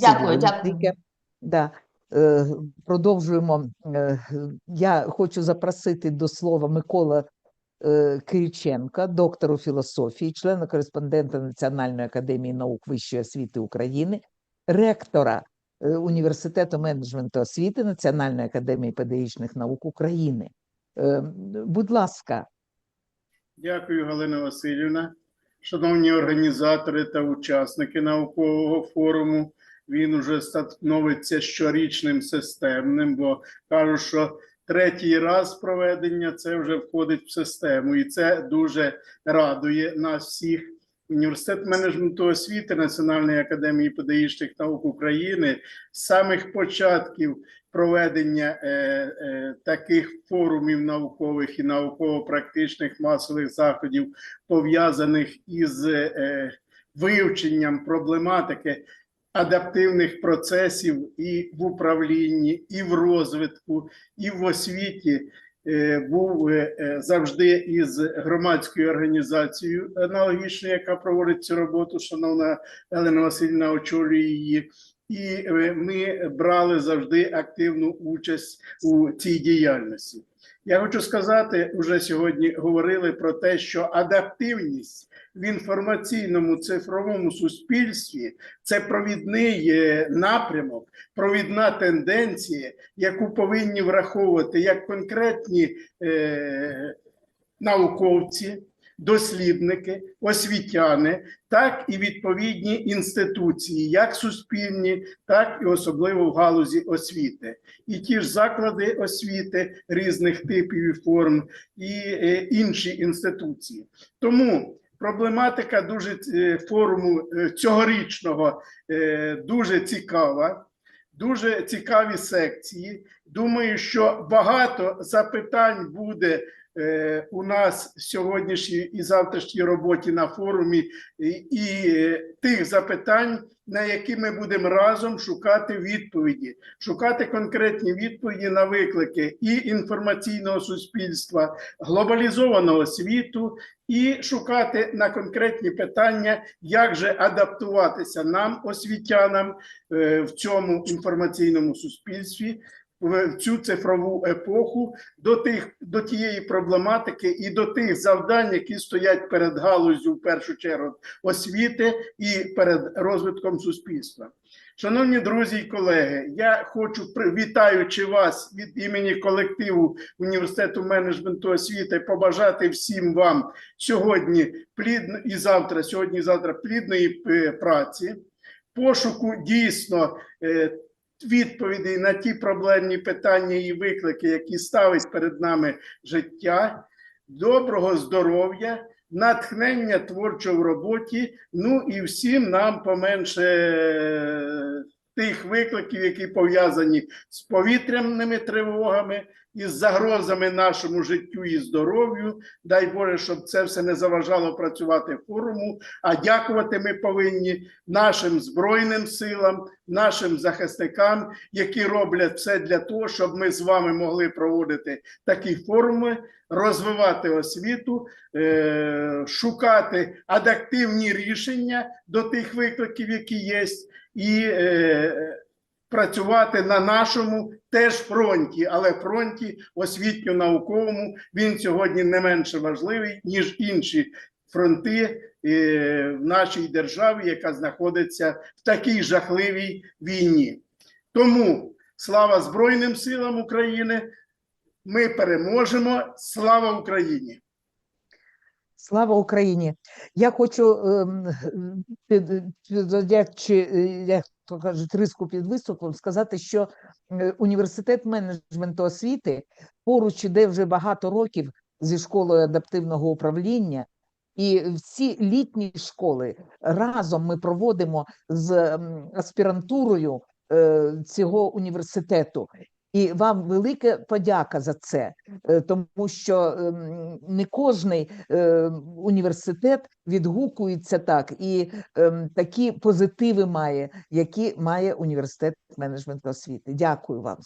Дякую, дякую. Да, е, продовжуємо. Е, Я хочу запросити до слова Микола е, Кириченка, доктора філософії, члена кореспондента Національної академії наук Вищої освіти України, ректора Університету менеджменту освіти Національної академії педагогічних наук України. Будь ласка, Дякую, Галина Васильівна. Шановні організатори та учасники наукового форуму, він уже становиться щорічним системним, бо кажуть, що третій раз проведення це вже входить в систему, і це дуже радує нас всіх. Університет менеджменту освіти Національної академії педагогічних наук України з самих початків проведення е, е, таких форумів наукових і науково-практичних масових заходів, пов'язаних із е, вивченням проблематики адаптивних процесів і в управлінні, і в розвитку, і в освіті. е, Був е, е, завжди із громадською організацією аналогічною, яка проводить цю роботу. Шановна Елена Васильівна очолює її. І ми брали завжди активну участь у цій діяльності. Я хочу сказати, уже сьогодні говорили про те, що адаптивність в інформаційному цифровому суспільстві це провідний е, напрямок, провідна тенденція, яку повинні враховувати як конкретні е, науковці, дослідники, освітяни, так і відповідні інституції, як суспільні, так і особливо в галузі освіти, і ті ж заклади освіти різних типів і форм, і е, інші інституції. Тому проблематика дуже е, форуму е, цьогорічного дуже цікава. Дуже цікаві секції. Думаю, що багато запитань буде е, у нас сьогоднішній і завтрашній роботі на форумі, і, і е, тих запитань, на які ми будемо разом шукати відповіді, шукати конкретні відповіді на виклики і інформаційного суспільства, глобалізованого світу, і шукати на конкретні питання, як же адаптуватися нам, освітянам, е, в цьому інформаційному суспільстві. В цю цифрову епоху до тих до тієї проблематики і до тих завдань, які стоять перед галузю в першу чергу освіти і перед розвитком суспільства. Шановні друзі і колеги, я хочу вітаючи вас від імені колективу університету менеджменту освіти, побажати всім вам сьогодні плідно і завтра, сьогодні і завтра плідної е, праці, пошуку дійсно. Відповідей на ті проблемні питання і виклики, які ставить перед нами життя, доброго здоров'я, натхнення творчо в роботі. Ну і всім нам поменше е, тих викликів, які пов'язані з повітряними тривогами і з загрозами нашому життю і здоров'ю. Дай Боже, щоб це все не заважало працювати форуму. А дякувати ми повинні нашим збройним силам, нашим захисникам, які роблять все для того, щоб ми з вами могли проводити такі форуми, розвивати освіту, е, шукати адаптивні рішення до тих викликів, які є, і е, працювати на нашому теж фронті, але фронті освітньо-науковому він сьогодні не менше важливий, ніж інші фронти в нашій державі, яка знаходиться в такій жахливій війні. Тому слава Збройним силам України! Ми переможемо! Слава Україні! Слава Україні! Я хочу, ем, під- підводячи, е, як то кажуть, риску під виступом, сказати, що е, університет менеджменту освіти поруч іде вже багато років зі школою адаптивного управління. І всі літні школи разом ми проводимо з аспірантурою е, цього університету. І вам велика подяка за це, е, тому що ем, не кожний е, університет відгукується так, і ем, такі позитиви має, які має університет менеджменту освіти. Дякую вам.